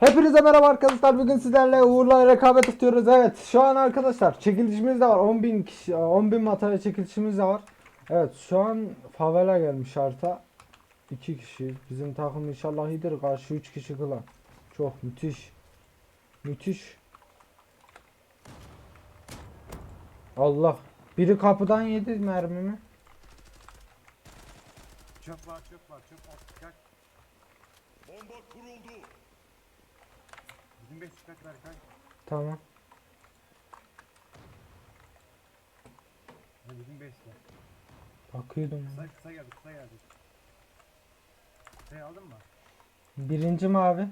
Hepinize merhaba arkadaşlar. Bugün sizlerle Uğur'la rekabet tutuyoruz. Evet, şu an arkadaşlar çekilişimiz de var. 10.000 kişi 10.000 materyal çekilişimiz de var. Evet, şu an favela gelmiş harita. 2 kişi. Bizim takım inşallah iyidir. Karşı 3 kişi kılan. Çok müthiş. Müthiş. Allah. Biri kapıdan yedi mermimi. Çöp var çöp var çöp var. Bomba kuruldu. Bizim beş dikkat ver kay. Tamam. Ha, bizim beş de. Bakıyordum. Kısa kısa geldi kısa geldi. Kısayı aldın mı? Birinci mavi.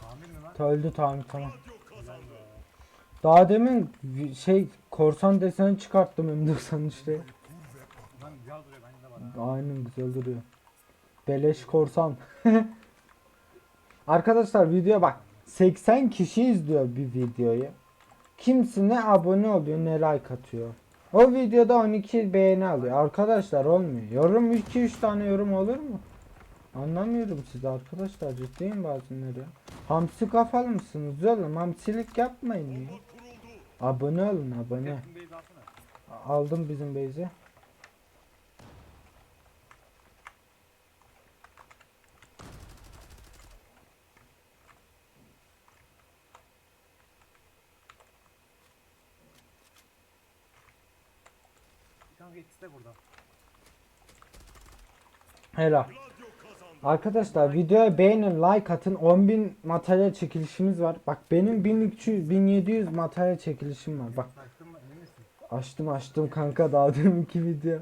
Tamir mi lan? Öldü tamam tamam. Daha demin şey korsan deseni çıkarttım M93'te. Lan güzel duruyor bence de var ha. Aynen güzel duruyor. Beleş korsan. Arkadaşlar video bak 80 kişi izliyor bir videoyu. Kimsi ne abone oluyor ne like atıyor. O videoda 12 beğeni alıyor. Arkadaşlar olmuyor. Yorum 2-3 tane yorum olur mu? Anlamıyorum sizi arkadaşlar ciddiyim bazenleri. Hamsi kafalı mısınız oğlum? Hamsilik yapmayın ya. Abone olun abone. Bizim beyi alsana. Aldım bizim base'i. Kanka ikisi de burada. Helal. Arkadaşlar videoya beğenin, like atın. 10.000 materyal çekilişimiz var. Bak benim 1300 1700 materyal çekilişim var. Bak açtım açtım kanka daha deminki video.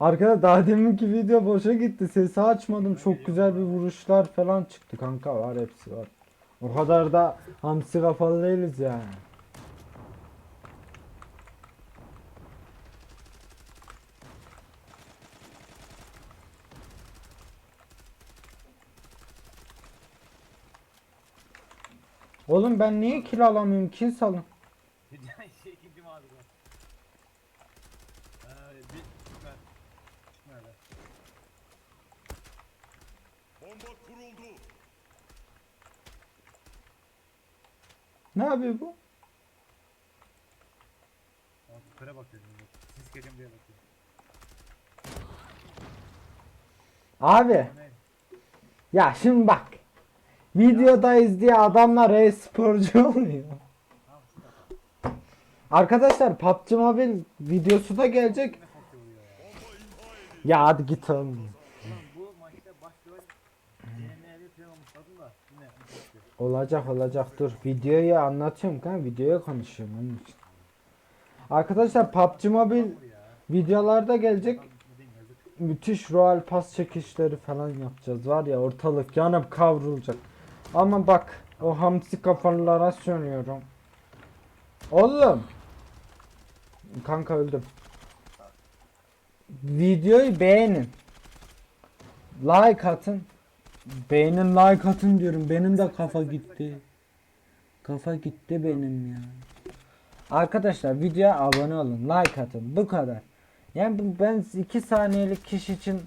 Arkadaşlar daha deminki video boşa gitti. Sesi açmadım. Çok güzel bir vuruşlar falan çıktı kanka. Var hepsi var. O kadar da hamsi kafalı değiliz yani. Oğlum ben niye kill alamıyorum? Kill salın. şey ikinci mavi bu. Ee, bir süper. Nerede? Bomba kuruldu. Ne yapıyor bu? Aa, süpere bakıyorum. şimdi. Sis geliyorum diye bakıyorum. Abi Ne? ya şimdi bak. Videodayız diye adamlar e-sporcu oluyor. Arkadaşlar PUBG Mobile videosu da gelecek. Ya. Hadi git oğlum. Olacak olacak dur. Videoyu anlatıyorum kan videoya konuşuyorum onun için. Arkadaşlar PUBG Mobile videolarda gelecek. Müthiş royal pas çekişleri falan yapacağız. Var ya ortalık yanıp kavrulacak. Ama bak o hamsi kafalılara söylüyorum. Oğlum. Kanka öldüm. Videoyu beğenin. Like atın. Beğenin like atın diyorum. Benim de kafa gitti. Kafa gitti benim ya. Arkadaşlar videoya abone olun. Like atın. Bu kadar. Yani ben 2 saniyelik kişi için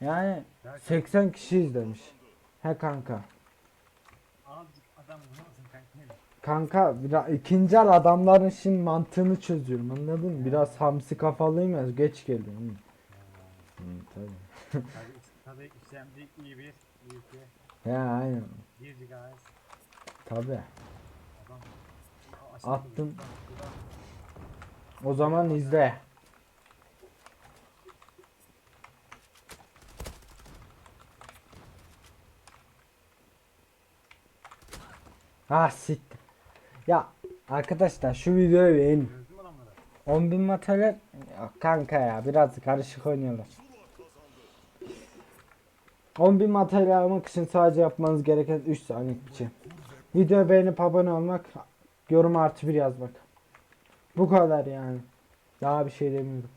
yani 80 kişi izlemiş. He kanka. Kanka. Biraz ikinci el adamların şimdi mantığını çözüyorum anladın mı? Biraz hamsi kafalıyım ya geç geliyorum. Hı. Tabii. Tabii, işlemci iyi bir, iyi ki. Ya aynen. 1 GHz. Tabii. Adam. Attım. O zaman izle. Ha siktir. Ya arkadaşlar şu videoyu beğenin. Gördün mü adamları? 10.000 materyal Ya kanka ya biraz karışık oynuyorlar. 10.000 materyal almak için sadece yapmanız gereken 3 saniyelik bir şey. Videoyu beğenip abone olmak, yorum artı bir yazmak. Bu kadar yani. Daha bir şey demiyorum.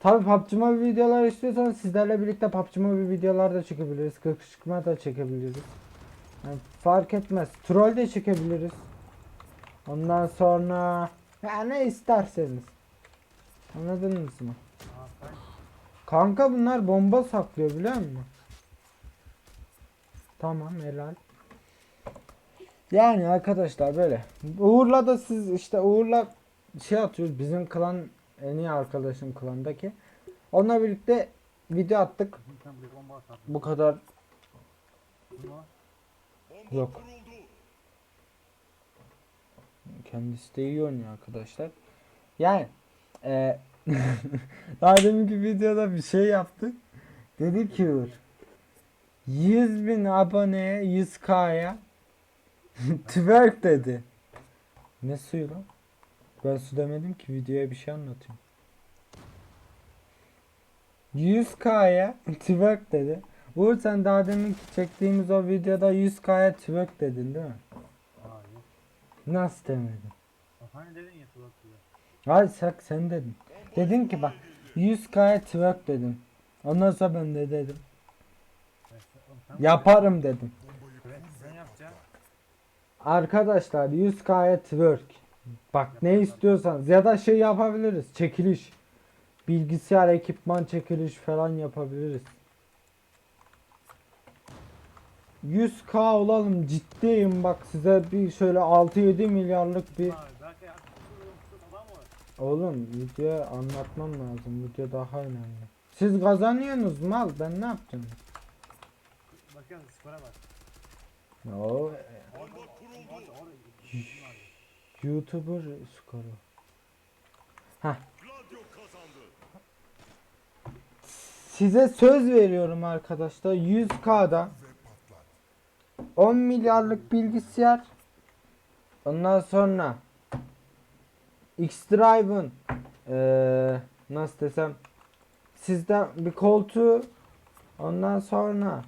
Tabi PUBG Mobile videolar istiyorsanız sizlerle birlikte PUBG Mobile videolar da çekebiliriz. Kışkırtma da çekebiliriz. Yani fark etmez. Troll de çekebiliriz. Ondan sonra ya ne isterseniz. Anladınız mı? Kanka bunlar bomba saklıyor biliyor musun? Tamam helal. Yani arkadaşlar böyle. Uğur'la da siz işte Uğur'la şey atıyoruz. Bizim klan en iyi arkadaşım klandaki. Onunla birlikte video attık. Bu kadar Yok. kendisi de iyi oynuyor arkadaşlar. Yani e, daha deminki videoda bir şey yaptık. Dedi ki Uğur 100 bin aboneye 100k'ya twerk dedi. Ne suyu lan? Ben su demedim ki videoya bir şey anlatıyorum. 100k'ya twerk dedi. Uğur sen daha demin çektiğimiz o videoda 100k'ya twerk dedin değil mi? Hayır. Nasıl demedin? Hani dedin ya Suat diye. Hayır sen, sen dedin. Dedin ki bak 100k'ya twerk dedim. Ondan sonra ben de dedim. Yaparım dedim. Arkadaşlar 100k'ya twerk. Bak ne istiyorsanız ya da şey yapabiliriz. Çekiliş. Bilgisayar ekipman çekiliş falan yapabiliriz. 100k olalım ciddiyim bak size bir şöyle 6-7 milyarlık bir var. Oğlum video anlatmam lazım. Video daha önemli. Siz kazanıyorsunuz mal. Ben ne yapacağım? Bakıyorum skora bak. O Bomba kuruldu. Orada orada. YouTuber skoru. Kazandı. Size söz veriyorum arkadaşlar. 100K'da 10 milyarlık bilgisayar. Ondan sonra X-Drive'ın eee nasıl desem sizden bir koltuğu ondan sonra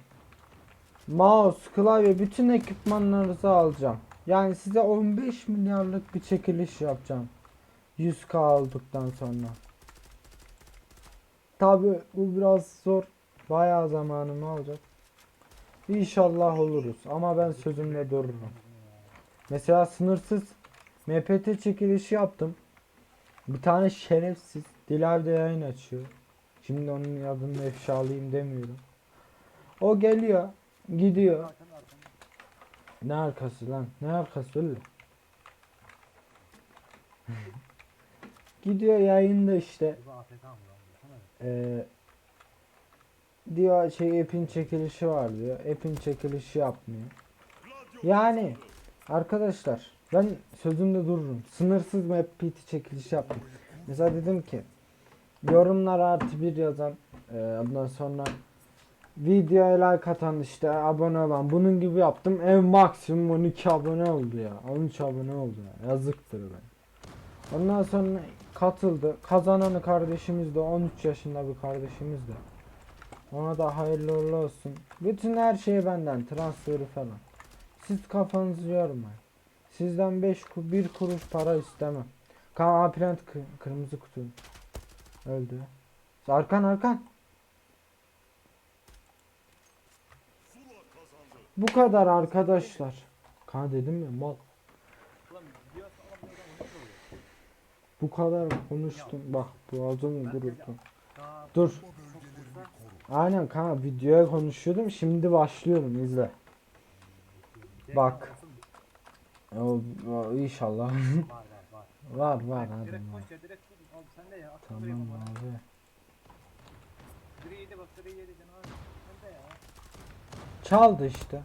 mouse, klavye bütün ekipmanlarınızı alacağım. Yani size 15 milyarlık bir çekiliş yapacağım. 100k olduktan sonra. Tabi bu biraz zor. Bayağı zamanımı alacak. İnşallah oluruz ama ben sözümde dururum. Mesela sınırsız MPT çekilişi yaptım. Bir tane şerefsiz Dilavde yayın açıyor. Şimdi onun adını efşalayayım demiyorum. O geliyor, gidiyor. Ne arkası lan? Ne arkası öyle? gidiyor yayında işte. Da. Ee, diyor şey app'in çekilişi var diyor. App'in çekilişi yapmıyor. Yani arkadaşlar ben sözümde dururum. Sınırsız map PT çekilişi yaptım. Mesela dedim ki yorumlar artı bir yazan e, ondan sonra videoya like atan işte abone olan bunun gibi yaptım. En maksimum 12 abone oldu ya. 13 abone oldu ya. Yazıktır be. Ondan sonra katıldı. Kazananı kardeşimiz de 13 yaşında bir kardeşimiz de. Ona da hayırlı uğurlu olsun. Bütün her şey benden. Transferi falan. Siz kafanızı yormayın. Sizden 5 ku 1 kuruş para istemem. Kan Aprent kı- kırmızı kutu. Öldü. Arkan arkan. Bu kadar arkadaşlar. Kan dedim ya mal. Bu kadar konuştum. Bak boğazım. Daha Dur. Aynen kanka videoya konuşuyordum. Şimdi başlıyorum izle. Bak. O, o, inşallah. Var var var. var var Direkt- koş ya direkt koş. Abi sen de ya. Tamam abi. Biri yedi bak biri yedi canavar. Sen de ya. Çaldı işte.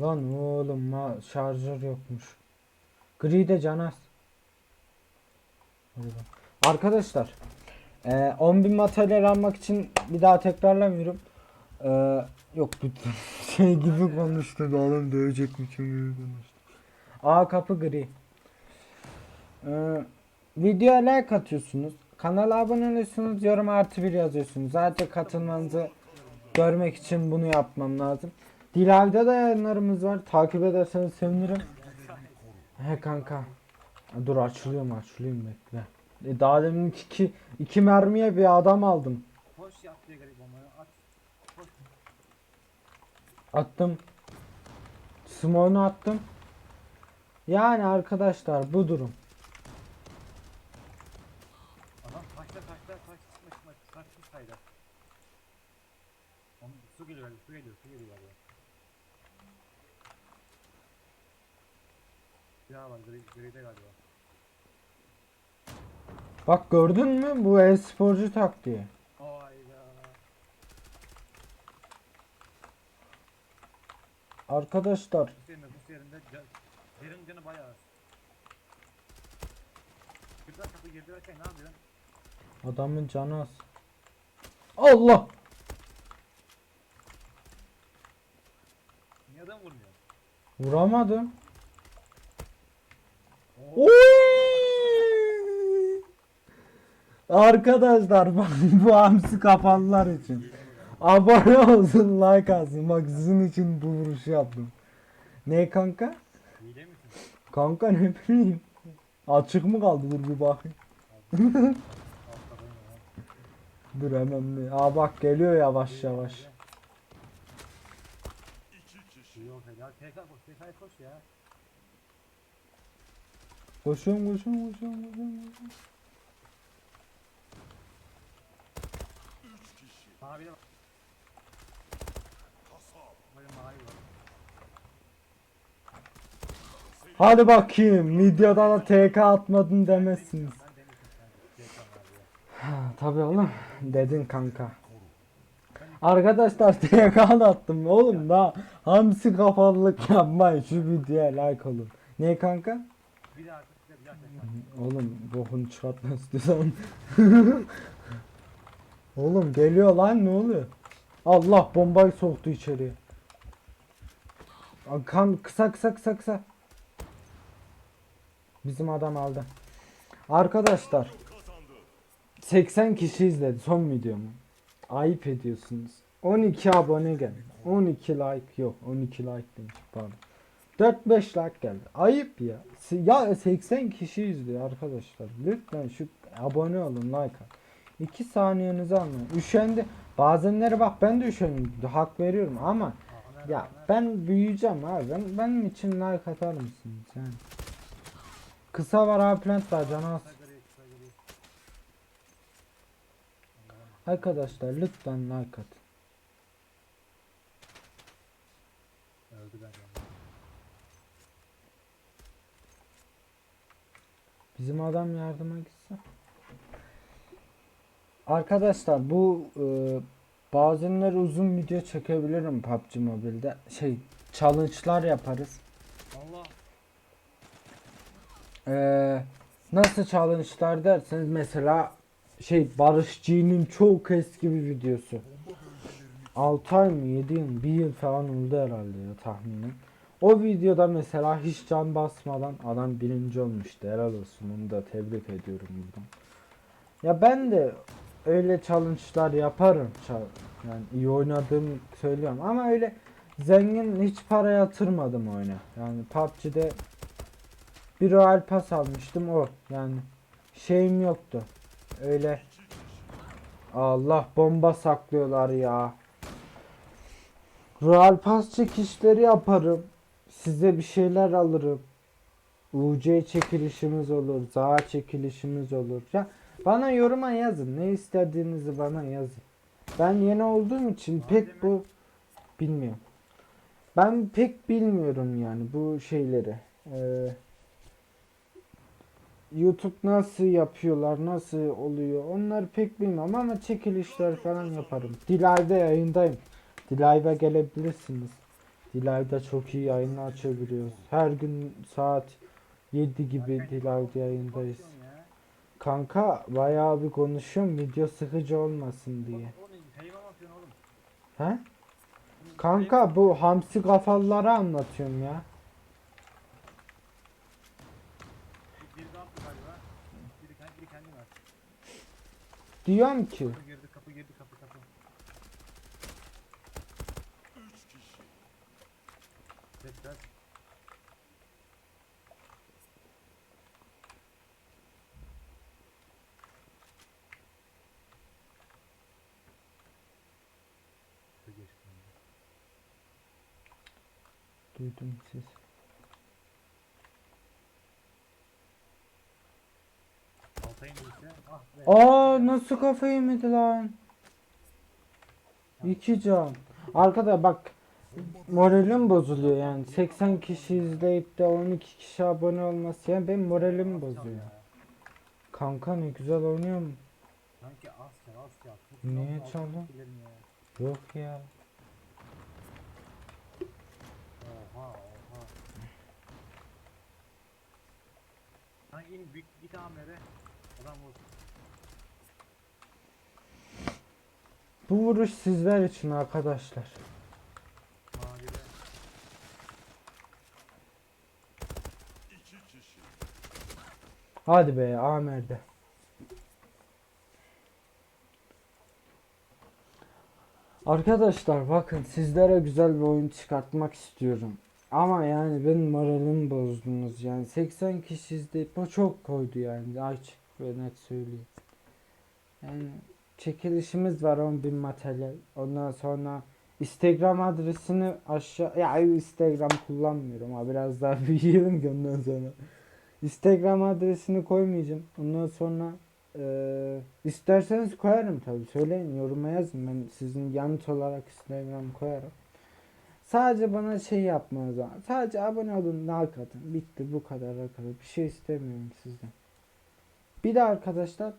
Lan oğlum ma şarjör yokmuş. Gri de canas. Arkadaşlar e, 10.000 materyal almak için bir daha tekrarlamıyorum. E, yok bütün şey gibi konuştu da oğlum dövecekmişim gibi konuştu. A kapı gri. E, videoya like atıyorsunuz. Kanala abone oluyorsunuz. Yorum artı bir yazıyorsunuz. Zaten katılmanızı görmek için bunu yapmam lazım. Dilav'da da yayınlarımız var. Takip ederseniz sevinirim. He kanka. Dur açılıyorum açılıyorum bekle. E, daha demin iki, iki mermiye bir adam aldım. Koş diye garip. At. Koş. Attım. Smoke'unu attım. Yani arkadaşlar bu durum. Adam taşla taşla taş çıkma çıkma taş çıkma saydı. Onun su geliyor su geliyor su geliyor. Ya var gri, gride galiba. Bak gördün mü bu e-sporcu taktiği. Arkadaşlar derin canı bayağı kapı ne yapıyorsun? adamın canı az. Allah! Niye adam vurmuyor? Vuramadım. Oo. Oy! Arkadaşlar bak bu hamsi kafalılar için. Abone olsun like alsın. Bak sizin için bu vuruşu yaptım. Ne kanka? Kanka ne bileyim. Açık mı kaldı dur bir bakayım. Dur hemen bir. Aa bak geliyor yavaş yavaş. Koşuyorum koşuyorum koşuyorum koşuyorum. koşuyorum. Üç kişi. Mavi de var. Kasap. Böyle mavi var. Hadi bakayım videoda da TK atmadın demezsiniz. Tabii oğlum dedin kanka. Arkadaşlar TK attım oğlum da hamsi kafalılık yapmayın şu videoya like olun. Ne kanka? Oğlum bokunu çıkartma istiyorsan. oğlum geliyor lan ne oluyor? Allah bombayı soktu içeriye. Aa, Kan kısa kısa kısa kısa. Bizim adam aldı. Arkadaşlar Kazandı. 80 kişi izledi son videomu. Ayıp ediyorsunuz. 12 abone geldi. 12 like yok. 12 like demiş pardon. 4-5 like geldi. Ayıp ya. Ya 80 kişi izliyor arkadaşlar. Lütfen şu abone olun like at. 2 saniyenizi almayın. Üşendi. Bazenleri bak ben de üşeniyorum. Hak veriyorum ama ya ben büyüyeceğim abi. Ben, benim için like atar mısınız yani? Kısa var abi plant var canı. Arkadaşlar lütfen like ya. Bizim adam yardıma gitse. Arkadaşlar bu e, bazenleri uzun video çekebilirim PUBG Mobile'de. Şey challenge'lar yaparız. Allah. E, nasıl challenge'lar derseniz mesela şey Barış G'nin çok eski bir videosu. 6 ay mı 7 yıl 1 yıl falan oldu herhalde ya tahminen. O videoda mesela hiç can basmadan adam birinci olmuştu. Helal olsun onu da tebrik ediyorum buradan. Ya ben de öyle challenge'lar yaparım. Yani iyi oynadığımı söylüyorum ama öyle zengin hiç para yatırmadım oyuna. Yani PUBG'de bir Royal Pass almıştım o. Yani şeyim yoktu. Öyle Allah bomba saklıyorlar ya. Royal Pass çekişleri yaparım. Size bir şeyler alırım. UC çekilişimiz olur. Za çekilişimiz olur. Ya bana yoruma yazın. Ne istediğinizi bana yazın. Ben yeni olduğum için pek bu bilmiyorum. Ben pek bilmiyorum yani bu şeyleri. Ee, YouTube nasıl yapıyorlar, nasıl oluyor onları pek bilmem ama çekilişler falan yaparım. Dilay'da yayındayım. Dilay'da gelebilirsiniz. Dilay'da çok iyi yayın açabiliyoruz. Her gün saat 7 gibi Dilay'da yayındayız. Kanka bayağı bir konuşuyorum video sıkıcı olmasın diye. He? Kanka bu hamsi kafalıları anlatıyorum ya. Bir, biri duydum siz. Kafayı yediyse ah. Aa nasıl kafayı yemedi lan? İki can. Arkada bak moralim bozuluyor yani 80 kişi izleyip de 12 kişi abone olması yani benim moralim bozuyor. Kanka ne güzel oynuyor mu? Sanki az ya ya. Niye çaldın? Yok ya. Sanki in büyük git amire. Adam vur. Bu vuruş sizler için arkadaşlar. Mavide. Hadi be Amer'de. Arkadaşlar bakın sizlere güzel bir oyun çıkartmak istiyorum. Ama yani benim moralimi bozdunuz yani 80 kişi izleyip çok koydu yani açık ve net söyleyeyim. Yani çekilişimiz var 10.000 materyal. Ondan sonra Instagram adresini aşağı ya Instagram kullanmıyorum ama biraz daha büyüyelim ki ondan sonra. Instagram adresini koymayacağım. Ondan sonra eee, isterseniz koyarım tabii. Söyleyin yoruma yazın. Ben sizin yanıt olarak Instagram koyarım. Sadece bana şey yapmanız lazım. Sadece abone olun, like atın. Bitti bu kadar arkadaşlar. Bir şey istemiyorum sizden. Bir de arkadaşlar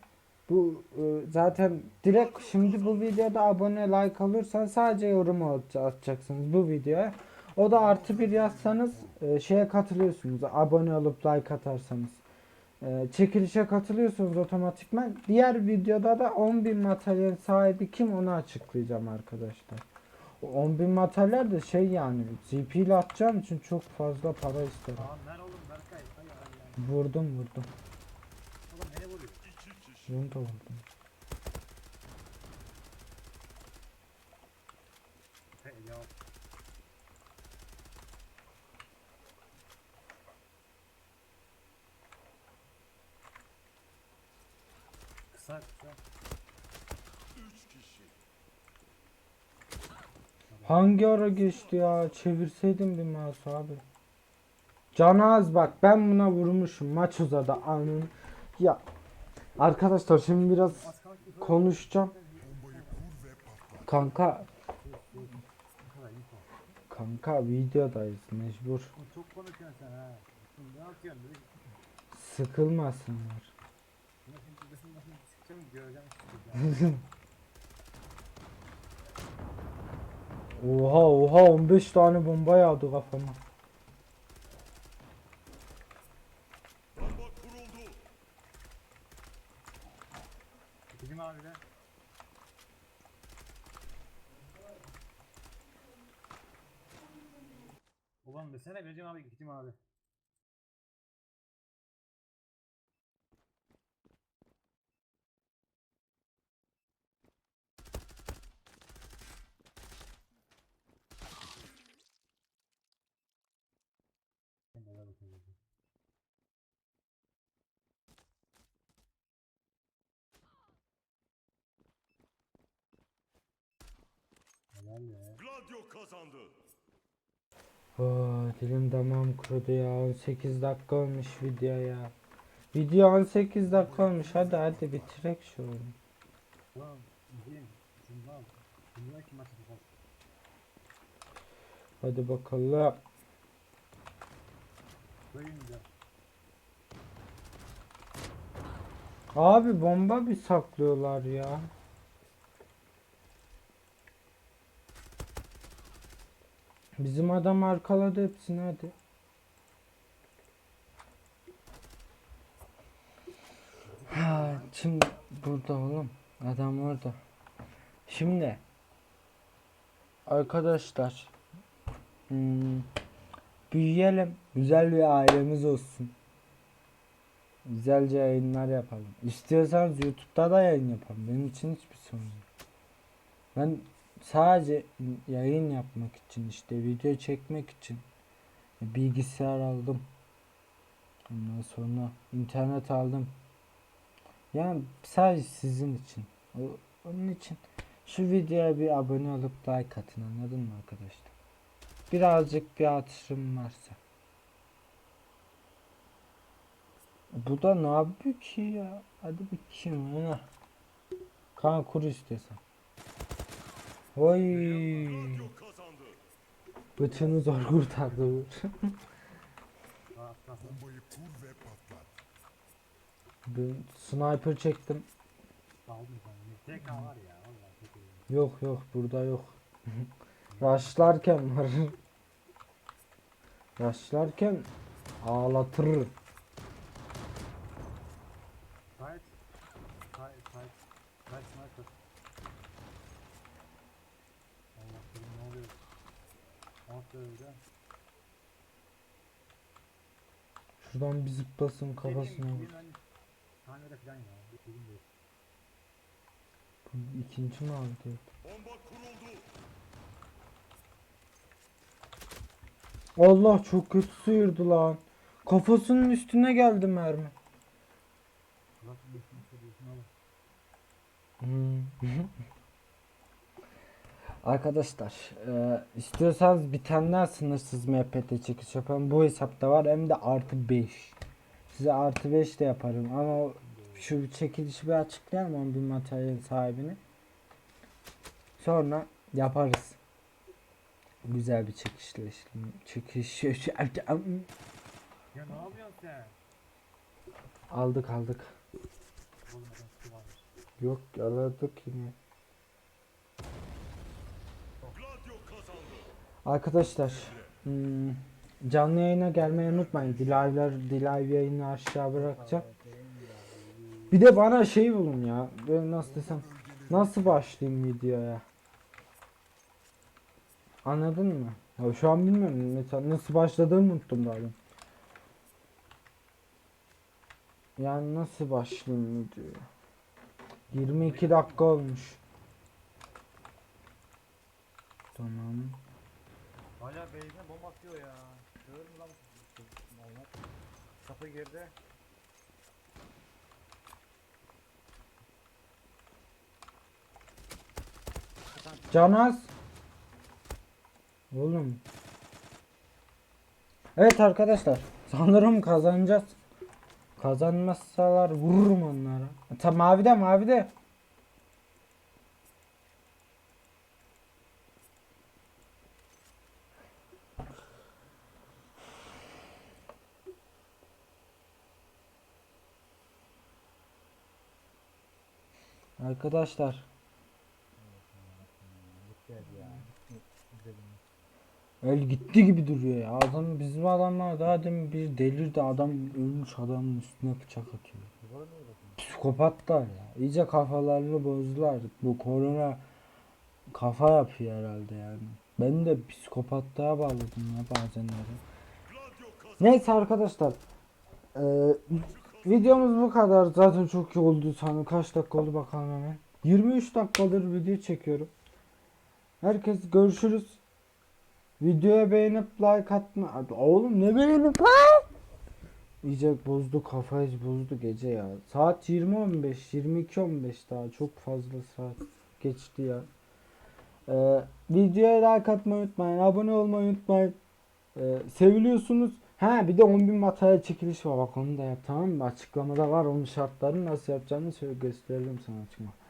bu e, zaten direkt şimdi bu videoda abone like alırsan sadece yorum at- atacaksınız bu videoya. O da artı bir yazsanız e, şeye katılıyorsunuz. Abone olup like atarsanız. E, çekilişe katılıyorsunuz otomatikman. Diğer videoda da 10.000 materyal sahibi kim onu açıklayacağım arkadaşlar. O 10.000 materyal de şey yani ZP ile atacağım için çok fazla para isterim. Aa mer oğlum Berkay. Hay. Vurdum vurdum. Oğlum nereye vuruyor? İki kişi. Bunu da vurdum. Kısa kısa. Üç kişi. Hangi ara geçti ya? Çevirseydim bir mouse abi. Canaz bak ben buna vurmuşum. Maç uzadı anın. Ya arkadaşlar şimdi biraz konuşacağım. Kanka kanka videodayız mecbur. Çok konuşuyorsun sen ha. Sıkılmasınlar. Buna şimdi resim nasıl çıkacağım göreceğim şimdi. Oha oha 15 tane bomba yağdı kafama. Bizim abi de. Ulan desene Becim abi gittim abi. Neler bakıyor? Helal ya. Gladio kazandı. Oh, dilim damağım kurudu ya 18 dakika olmuş video ya. Video 18 dakika olmuş hadi hadi bitirek şu oyunu. Hadi bakalım. Abi bomba bir saklıyorlar ya. Bizim adam arkaladı hepsini hadi. Ha, şimdi burada oğlum. Adam orada. Şimdi arkadaşlar hmm, büyüyelim. Güzel bir ailemiz olsun. Güzelce yayınlar yapalım. İstiyorsanız YouTube'da da yayın yapalım. Benim için hiçbir sorun yok. Ben sadece yayın yapmak için işte video çekmek için bilgisayar aldım. Ondan sonra internet aldım. Yani sadece sizin için. Onun için şu videoya bir abone olup like atın anladın mı arkadaşlar? Birazcık bir hatırım varsa. Bu da ne yapıyor ki ya? Hadi ana. Kan kur istiyorsan. Oy. Bıçını zor kurtardı. Bombayı kur. Ben sniper çektim. Yok yok burada yok. Raşlarken var. Raşlarken ağlatır. Sait. Sait. Sait. Sait sniper. Allah bilir ne oluyor. Alt öyle. Şuradan bir zıplasın kafasına. Sahnede falan ya. Bugün değil. Bu ikinci mi aldı? Bomba kuruldu. Allah çok kötü sıyırdı lan. Kafasının üstüne geldi mermi. Söylüyorsun oğlum. Hmm. Arkadaşlar e, istiyorsanız daha sınırsız MPT çekiş yapalım. Bu hesapta var hem de artı 5. Size artı 5 de yaparım ama şu çekilişi bir açıklayalım onun bir materyal sahibini. Sonra yaparız. Güzel bir çekişle işlem. Çekiş Ya ne yapıyorsun sen? aldık aldık. Yok aldık yine. Arkadaşlar hmm, canlı yayına gelmeyi unutmayın. Dilaylar Dilay yayını aşağı bırakacağım. Bir de bana şey bulun ya. Böyle nasıl desem. Nasıl başlayayım videoya? Anladın mı? Ya şu an bilmiyorum. Nasıl başladığımı unuttum daha. Yani nasıl başlayayım videoya? 22 dakika olmuş. Tamam. Hala beyzine bomba atıyor ya. Görür mü lan? Manyak. Kapı girdi. Canaz. Oğlum. Evet arkadaşlar. Sanırım kazanacağız. Kazanmazsalar vururum onlara. Ta mavide mavide. Arkadaşlar El gitti gibi duruyor ya. Adam bizim adamlar daha demin bir delirdi adam ölmüş adamın üstüne bıçak atıyor. Psikopatlar ya. İyice kafalarını bozdular. Bu korona kafa yapıyor herhalde yani. Ben de psikopatlığa bağladım ya bazenleri. Neyse arkadaşlar. Eee videomuz bu kadar. Zaten çok iyi oldu sanırım. Kaç dakika oldu bakalım hemen. 23 dakikadır video çekiyorum. Herkes görüşürüz. Videoya beğenip like atma. Abi Oğlum ne beğenip lan? İyice bozdu kafayı bozdu gece ya. Saat 20.15 22.15 daha çok fazla saat geçti ya. Ee, videoya like atmayı unutmayın. Abone olmayı unutmayın. Ee, seviliyorsunuz. Ha bir de 10.000 materyal çekiliş var. Bak onu da yap tamam mı? Açıklamada var onun şartlarını nasıl yapacağını söyle gösteririm sana açıklamada.